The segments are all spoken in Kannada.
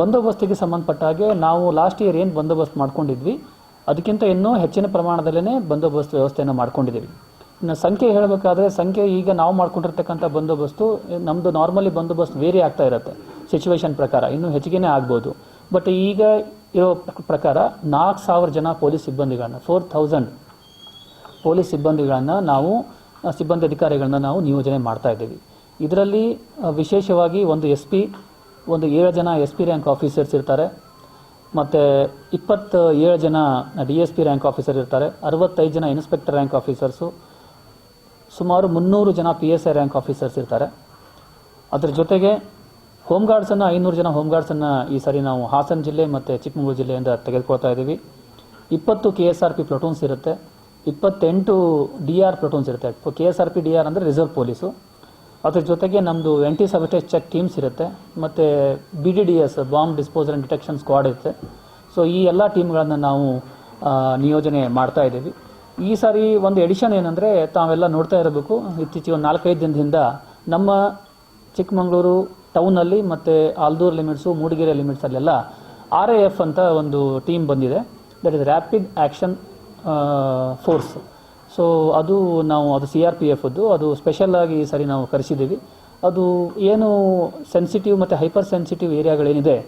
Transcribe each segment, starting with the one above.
ಬಂದೋಬಸ್ತಿಗೆ ಸಂಬಂಧಪಟ್ಟ ಹಾಗೆ ನಾವು ಲಾಸ್ಟ್ ಇಯರ್ ಏನು ಬಂದೋಬಸ್ತ್ ಮಾಡ್ಕೊಂಡಿದ್ವಿ, ಅದಕ್ಕಿಂತ ಇನ್ನೂ ಹೆಚ್ಚಿನ ಪ್ರಮಾಣದಲ್ಲೇ ಬಂದೋಬಸ್ತ್ ವ್ಯವಸ್ಥೆಯನ್ನು ಮಾಡ್ಕೊಂಡಿದ್ದೀವಿ. ಇನ್ನು ಸಂಖ್ಯೆ ಹೇಳಬೇಕಾದ್ರೆ, ಸಂಖ್ಯೆ ಈಗ ನಾವು ಮಾಡ್ಕೊಂಡಿರ್ತಕ್ಕಂಥ ಬಂದೋಬಸ್ತು ನಮ್ಮದು ನಾರ್ಮಲಿ ಬಂದೋಬಸ್ತ್ ವೇರಿ ಆಗ್ತಾ ಇರುತ್ತೆ ಸಿಚುವೇಶನ್ ಪ್ರಕಾರ, ಇನ್ನೂ ಹೆಚ್ಚಿಗೆನೇ ಆಗ್ಬೋದು. ಬಟ್ ಈಗ ಇರೋ ಪ್ರಕಾರ ನಾಲ್ಕು ಸಾವಿರ ಜನ ಪೊಲೀಸ್ ಸಿಬ್ಬಂದಿಗಳನ್ನ ಫೋರ್ ಥೌಸಂಡ್ ಪೊಲೀಸ್ ಸಿಬ್ಬಂದಿಗಳನ್ನು ನಾವು, ಸಿಬ್ಬಂದಿ ಅಧಿಕಾರಿಗಳನ್ನ ನಾವು ನಿಯೋಜನೆ ಮಾಡ್ತಾ ಇದ್ದೀವಿ. ಇದರಲ್ಲಿ ವಿಶೇಷವಾಗಿ ಒಂದು ಎಸ್ ಪಿ ಒಂದು ಏಳು ಜನ ಎಸ್ ಪಿ ರ್ಯಾಂಕ್ ಆಫೀಸರ್ಸ್ ಇರ್ತಾರೆ. ಮತ್ತು ಇಪ್ಪತ್ತ ಏಳು ಜನ D S P rank officer ಇರ್ತಾರೆ. ಅರವತ್ತೈದು ಜನ ಇನ್ಸ್ಪೆಕ್ಟರ್ ರ್ಯಾಂಕ್ ಆಫೀಸರ್ಸು. ಸುಮಾರು ಮುನ್ನೂರು ಜನ P S I rank officers ಇರ್ತಾರೆ. ಅದರ ಜೊತೆಗೆ ಹೋಮ್ ಗಾರ್ಡ್ಸನ್ನು ಐನೂರು ಜನ ಹೋಮ್ ಗಾರ್ಡ್ಸನ್ನು ಈ ಸಾರಿ ನಾವು ಹಾಸನ ಜಿಲ್ಲೆ ಮತ್ತು ಚಿಕ್ಕಮಗಳೂರು ಜಿಲ್ಲೆಯಿಂದ ತೆಗೆದುಕೊಳ್ತಾ ಇದ್ದೀವಿ. ಇಪ್ಪತ್ತು K S R P platoons ಇರುತ್ತೆ. ಇಪ್ಪತ್ತೆಂಟು ಡಿ ಆರ್ ಪ್ಲಟೂನ್ಸ್ ಇರುತ್ತೆ. K S R P D R ಅಂದರೆ ರಿಸರ್ವ್ ಪೊಲೀಸು. ಅದ್ರ ಜೊತೆಗೆ ನಮ್ಮದು ಎಂಟಿ ಸಬಟೇಜ್ ಚೆಕ್ ಟೀಮ್ಸ್ ಇರುತ್ತೆ, ಮತ್ತು B D D S bomb disposal and detection squad ಇರುತ್ತೆ. ಸೊ ಈ ಎಲ್ಲ ಟೀಮ್ಗಳನ್ನು ನಾವು ನಿಯೋಜನೆ ಮಾಡ್ತಾ ಇದ್ದೀವಿ. ಈ ಸಾರಿ ಒಂದು ಎಡಿಷನ್ ಏನಂದರೆ, ತಾವೆಲ್ಲ ನೋಡ್ತಾ ಇರಬೇಕು. ಇತ್ತೀಚೆಗೆ ಒಂದು ನಾಲ್ಕೈದು ದಿನದಿಂದ ನಮ್ಮ ಚಿಕ್ಕಮಗಳೂರು ಟೌನಲ್ಲಿ ಮತ್ತು ಆಲ್ದೂರ್ ಲಿಮಿಟ್ಸು, ಮೂಡಿಗೆರೆ ಲಿಮಿಟ್ಸಲ್ಲೆಲ್ಲ ಆರ್ ಎ ಎಫ್ ಅಂತ ಒಂದು ಟೀಮ್ ಬಂದಿದೆ. That is rapid action force so ಅದು ನಾವು, ಅದು ಸಿ ಆರ್ ಪಿ ಎಫದ್ದು ಅದು ಸ್ಪೆಷಲ್ ಆಗಿ ಈ ಸರಿ ನಾವು ಕರೆಸಿದ್ದೀವಿ. ಅದು ಏನು ಸೆನ್ಸಿಟಿವ್ ಮತ್ತು ಹೈಪರ್ ಸೆನ್ಸಿಟಿವ್ ಏರಿಯಾಗಳೇನಿದೆ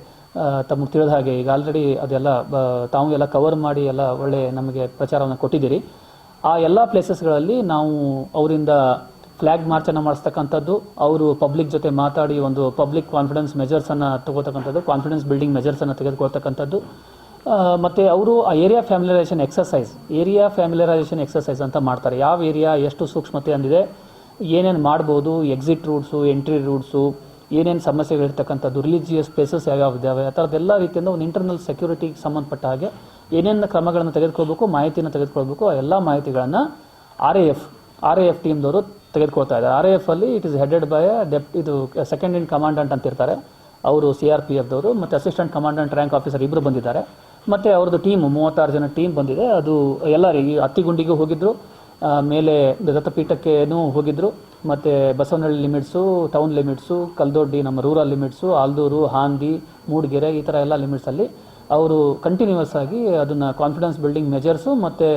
ತಮಗೆ ತಿಳಿದ ಹಾಗೆ ಈಗ ಆಲ್ರೆಡಿ ಅದೆಲ್ಲ, ಬ- ತಾವು ಎಲ್ಲ ಕವರ್ ಮಾಡಿ ಎಲ್ಲ ಒಳ್ಳೆ ನಮಗೆ ಪ್ರಚಾರವನ್ನು ಕೊಟ್ಟಿದ್ದೀರಿ. ಆ ಎಲ್ಲ ಪ್ಲೇಸಸ್ಗಳಲ್ಲಿ ನಾವು ಅವರಿಂದ ಫ್ಲ್ಯಾಗ್ ಮಾರ್ಚನ್ನು ಮಾಡಿಸ್ತಕ್ಕಂಥದ್ದು, ಅವರು ಪಬ್ಲಿಕ್ ಜೊತೆ ಮಾತಾಡಿ ಒಂದು ಪಬ್ಲಿಕ್ ಕಾನ್ಫಿಡೆನ್ಸ್ ಮೆಜರ್ಸನ್ನು ತಗೋತಕ್ಕಂಥದ್ದು ಕಾನ್ಫಿಡೆನ್ಸ್ ಬಿಲ್ಡಿಂಗ್ ಮೆಜರ್ಸನ್ನು ತೆಗೆದುಕೊಳ್ತಕ್ಕಂಥದ್ದು. ಮತ್ತೆ ಅವರು ಆ area familiarisation exercise area familiarisation exercise ಅಂತ ಮಾಡ್ತಾರೆ. ಯಾವ ಏರಿಯಾ ಎಷ್ಟು ಸೂಕ್ಷ್ಮತೆ ಅಂದಿದೆ, ಏನೇನು ಮಾಡ್ಬೋದು ಎಕ್ಸಿಟ್ ರೂಟ್ಸು ಎಂಟ್ರಿ ರೂಟ್ಸು ಏನೇನು ಸಮಸ್ಯೆಗಳಿರ್ತಕ್ಕಂಥದ್ದು ರಿಲಿಜಿಯಸ್ ಪ್ಲೇಸಸ್ ಯಾವ್ಯಾವ ಇದ್ದಾವೆ ಆ ಥರದ್ದೆಲ್ಲ ರೀತಿಯಿಂದ ಒಂದು ಇಂಟರ್ನಲ್ ಸೆಕ್ಯೂರಿಟಿಗೆ ಸಂಬಂಧಪಟ್ಟ ಹಾಗೆ ಏನೇನು ಕ್ರಮಗಳನ್ನು ತೆಗೆದುಕೊಳ್ಬೇಕು, ಮಾಹಿತಿಯನ್ನು ತೆಗೆದುಕೊಳ್ಬೇಕು, ಆ ಎಲ್ಲ ಮಾಹಿತಿಗಳನ್ನು R A F R A F ಟೀಮ್ದವರು ತೆಗೆದುಕೊಳ್ತಾ ಇದ್ದಾರೆ. ಆರ್ ಎ ಎಫ್ ಅಲ್ಲಿ ಇಟ್ ಇಸ್ ಹೆಡೆಡ್ ಬೈ ಡೆಪ್ ಇದು ಸೆಕೆಂಡ್ ಇನ್ ಕಮಾಂಡೆಂಟ್ ಅಂತ ಇರ್ತಾರೆ ಅವರು ಸಿ ಆರ್ ಪಿ ಎಫ್ದವರು ಮತ್ತು ಅಸಿಸ್ಟೆಂಟ್ ಕಮಾಂಡೆಂಟ್ ರ್ಯಾಂಕ್ ಆಫೀಸರ್ ಇಬ್ಬರು ಬಂದಿದ್ದಾರೆ. ಮತ್ತು ಅವ್ರದ್ದು ಟೀಮ್ ಮೂವತ್ತಾರು ಜನ ಟೀಮ್ ಬಂದಿದೆ. ಅದು ಎಲ್ಲರಿಗೆ ಅತ್ತಿಗುಂಡಿಗೂ ಹೋಗಿದ್ರು ಮೇಲೆ ದತ್ತಪೀಠಕ್ಕೇನೂ ಹೋಗಿದ್ರು. ಮತ್ತು Basavanahalli limits town limits Kaldoddi, ನಮ್ಮ ರೂರಲ್ ಲಿಮಿಟ್ಸು ಆಲ್ದೂರು, ಹಾಂದಿ, ಮೂಡಿಗೆರೆ ಈ ಥರ ಎಲ್ಲ ಲಿಮಿಟ್ಸಲ್ಲಿ ಅವರು ಕಂಟಿನ್ಯೂಸ್ ಆಗಿ ಅದನ್ನು ಕಾನ್ಫಿಡೆನ್ಸ್ ಬಿಲ್ಡಿಂಗ್ ಮೆಜರ್ಸು ಮತ್ತು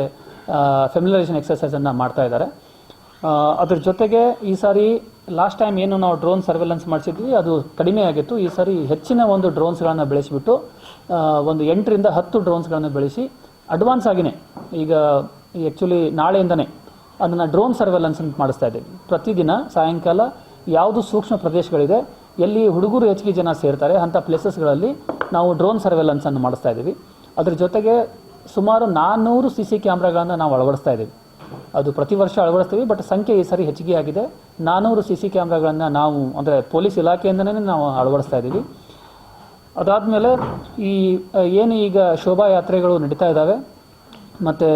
ಫೆಮಿಲರೈಸೇಷನ್ ಎಕ್ಸಸೈಸನ್ನು ಮಾಡ್ತಾ ಇದ್ದಾರೆ. ಅದ್ರ ಜೊತೆಗೆ ಈ ಸಾರಿ ಲಾಸ್ಟ್ ಟೈಮ್ ಏನು ನಾವು ಡ್ರೋನ್ ಸರ್ವೆಲೆನ್ಸ್ ಮಾಡಿಸಿದ್ವಿ, ಅದು ಕಡಿಮೆ ಆಗಿತ್ತು. ಈ ಸಾರಿ ಹೆಚ್ಚಿನ ಒಂದು ಡ್ರೋನ್ಸ್ಗಳನ್ನು ಬೆಳೆಸಿಬಿಟ್ಟು ಒಂದು ಎಂಟರಿಂದ ಹತ್ತು ಡ್ರೋನ್ಸ್ಗಳನ್ನು ಬೆಳೆಸಿ ಅಡ್ವಾನ್ಸ್ ಆಗಿನೇ ಈಗ ಆ್ಯಕ್ಚುಲಿ ನಾಳೆಯಿಂದನೇ ಅದನ್ನು ಡ್ರೋನ್ ಸರ್ವೆಲೆನ್ಸ್ ಅಂತ ಮಾಡಿಸ್ತಾ ಇದ್ದೀವಿ. ಪ್ರತಿದಿನ ಸಾಯಂಕಾಲ ಯಾವುದು ಸೂಕ್ಷ್ಮ ಪ್ರದೇಶಗಳಿದೆ, ಎಲ್ಲಿ ಹುಡುಗರು ಹೆಚ್ಚಿಗೆ ಜನ ಸೇರ್ತಾರೆ ಅಂಥ ಪ್ಲೇಸಸ್ಗಳಲ್ಲಿ ನಾವು ಡ್ರೋನ್ ಸರ್ವೆಲೆನ್ಸನ್ನು ಮಾಡಿಸ್ತಾ ಇದ್ದೀವಿ. ಅದ್ರ ಜೊತೆಗೆ ಸುಮಾರು ನಾನ್ನೂರು ಸಿ ಸಿ ಕ್ಯಾಮ್ರಾಗಳನ್ನು ನಾವು ಅಳವಡಿಸ್ತಾ ಇದ್ದೀವಿ. ಅದು ಪ್ರತಿ ವರ್ಷ ಅಳವಡಿಸ್ತೀವಿ ಬಟ್ ಸಂಖ್ಯೆ ಈ ಸರಿ ಹೆಚ್ಚಿಗೆ ಆಗಿದೆ. ನಾನೂರು ಸಿ ಸಿ ಕ್ಯಾಮ್ರಾಗಳನ್ನು ನಾವು, ಅಂದರೆ ಪೊಲೀಸ್ ಇಲಾಖೆಯಿಂದನೇ ನಾವು ಅಳವಡಿಸ್ತಾ ಇದ್ದೀವಿ. ಅದಾದಮೇಲೆ ಈ, ಏನು ಈಗ ಶೋಭಾಯಾತ್ರೆಗಳು ನಡೀತಾ ಇದ್ದಾವೆ, ಮತ್ತು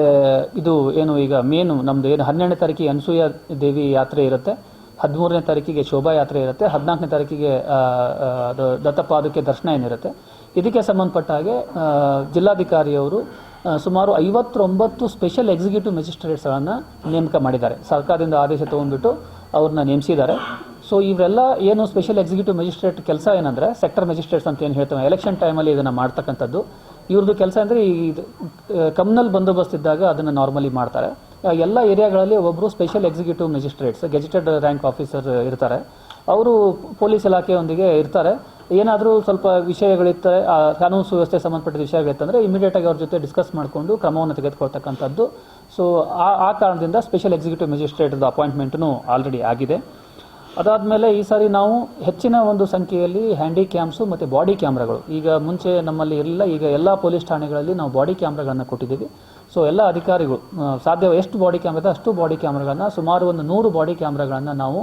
ಇದು ಏನು ಈಗ ಮೇನು ನಮ್ಮದು ಏನು ಹನ್ನೆರಡನೇ ತಾರೀಕಿಗೆ ಅನಸೂಯ ದೇವಿ ಯಾತ್ರೆ ಇರುತ್ತೆ, ಹದಿಮೂರನೇ ತಾರೀಕಿಗೆ ಶೋಭಾಯಾತ್ರೆ ಇರುತ್ತೆ, ಹದಿನಾಲ್ಕನೇ ತಾರೀಕಿಗೆ ದತ್ತಪಾದಕ್ಕೆ ದರ್ಶನ ಏನಿರುತ್ತೆ. ಇದಕ್ಕೆ ಸಂಬಂಧಪಟ್ಟ ಹಾಗೆ ಜಿಲ್ಲಾಧಿಕಾರಿಯವರು ಸುಮಾರು ಐವತ್ತೊಂಬತ್ತು ಸ್ಪೆಷಲ್ ಎಕ್ಸಿಕ್ಯೂಟಿವ್ ಮ್ಯಾಜಿಸ್ಟ್ರೇಟ್ಸ್ಗಳನ್ನು ನೇಮಕ ಮಾಡಿದ್ದಾರೆ. ಸರ್ಕಾರದಿಂದ ಆದೇಶ ತೊಗೊಂಡ್ಬಿಟ್ಟು ಅವ್ರನ್ನ ನೇಮಿಸಿದ್ದಾರೆ. ಸೊ ಇವರೆಲ್ಲ ಏನು ಸ್ಪೆಷಲ್ ಎಕ್ಸಿಕ್ಯೂಟಿವ್ ಮ್ಯಾಜಿಸ್ಟ್ರೇಟ್ ಕೆಲಸ ಏನಂದರೆ ಸೆಕ್ಟರ್ ಮ್ಯಾಜಿಸ್ಟ್ರೇಟ್ಸ್ ಅಂತ ಏನು ಹೇಳ್ತೇವೆ ಎಲೆಕ್ಷನ್ ಟೈಮಲ್ಲಿ ಇದನ್ನು ಮಾಡ್ತಕ್ಕಂಥದ್ದು. ಇವ್ರದ್ದು ಕೆಲಸ ಅಂದರೆ ಈ ಕಮ್ನಲ್ ಬಂದೋಬಸ್ತ್ ಇದ್ದಾಗ ಅದನ್ನು ನಾರ್ಮಲಿ ಮಾಡ್ತಾರೆ. ಎಲ್ಲ ಏರಿಯಾಗಳಲ್ಲಿ ಒಬ್ಬರು special executive magistrates gazetted rank officer ಇರ್ತಾರೆ. ಅವರು ಪೊಲೀಸ್ ಇಲಾಖೆಯೊಂದಿಗೆ ಇರ್ತಾರೆ. ಏನಾದರೂ ಸ್ವಲ್ಪ ವಿಷಯಗಳಿರ್ತಾರೆ ಕಾನೂನು ಸುವ್ಯವಸ್ಥೆ ಸಂಬಂಧಪಟ್ಟ ವಿಷಯಗಳಿತ್ತಂದರೆ ಇಮಿಡಿಯೇಟಾಗಿ ಅವ್ರ ಜೊತೆ ಡಿಸ್ಕಸ್ ಮಾಡಿಕೊಂಡು ಕ್ರಮವನ್ನು ತೆಗೆದುಕೊಳ್ತಕ್ಕಂಥದ್ದು. ಸೊ ಆ ಆ ಕಾರಣದಿಂದ ಸ್ಪೆಷಲ್ ಎಕ್ಸಿಕ್ಯೂಟಿವ್ ಮ್ಯಾಜಿಸ್ಟ್ರೇಟ್ದು ಅಪಾಯಿಂಟ್ಮೆಂಟೂ ಆಲ್ರೆಡಿ ಆಗಿದೆ. ಅದಾದಮೇಲೆ ಈ ಸಾರಿ ನಾವು ಹೆಚ್ಚಿನ ಒಂದು ಸಂಖ್ಯೆಯಲ್ಲಿ ಹ್ಯಾಂಡಿ ಕ್ಯಾಮ್ಸು ಮತ್ತು ಬಾಡಿ ಕ್ಯಾಮ್ರಾಗಳು ಈಗ ಮುಂಚೆ ನಮ್ಮಲ್ಲಿ ಇರಲಿಲ್ಲ ಈಗ ಎಲ್ಲ ಪೊಲೀಸ್ ಠಾಣೆಗಳಲ್ಲಿ ನಾವು ಬಾಡಿ ಕ್ಯಾಮ್ರಾಗಳನ್ನು ಕೊಟ್ಟಿದ್ದೀವಿ. ಸೊ ಎಲ್ಲ ಅಧಿಕಾರಿಗಳು ಸಾಧ್ಯ ಎಷ್ಟು ಬಾಡಿ ಕ್ಯಾಮ್ರಾ ಅಷ್ಟು ಬಾಡಿ ಕ್ಯಾಮ್ರಾಗಳನ್ನು ಸುಮಾರು ಒಂದು ನೂರು ಬಾಡಿ ಕ್ಯಾಮ್ರಾಗಳನ್ನು ನಾವು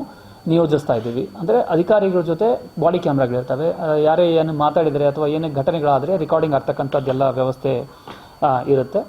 ನಿಯೋಜಿಸ್ತಾ ಇದ್ದೀವಿ. ಅಂದರೆ ಅಧಿಕಾರಿಗಳ ಜೊತೆ ಬಾಡಿ ಕ್ಯಾಮ್ರಾಗಳಿರ್ತವೆ ಯಾರೇ ಏನು ಮಾತಾಡಿದರೆ ಅಥವಾ ಏನೇ ಘಟನೆಗಳಾದರೆ ರೆಕಾರ್ಡಿಂಗ್ ಆಗ್ತಕ್ಕಂಥದ್ದೆಲ್ಲ ವ್ಯವಸ್ಥೆ ಇರುತ್ತೆ.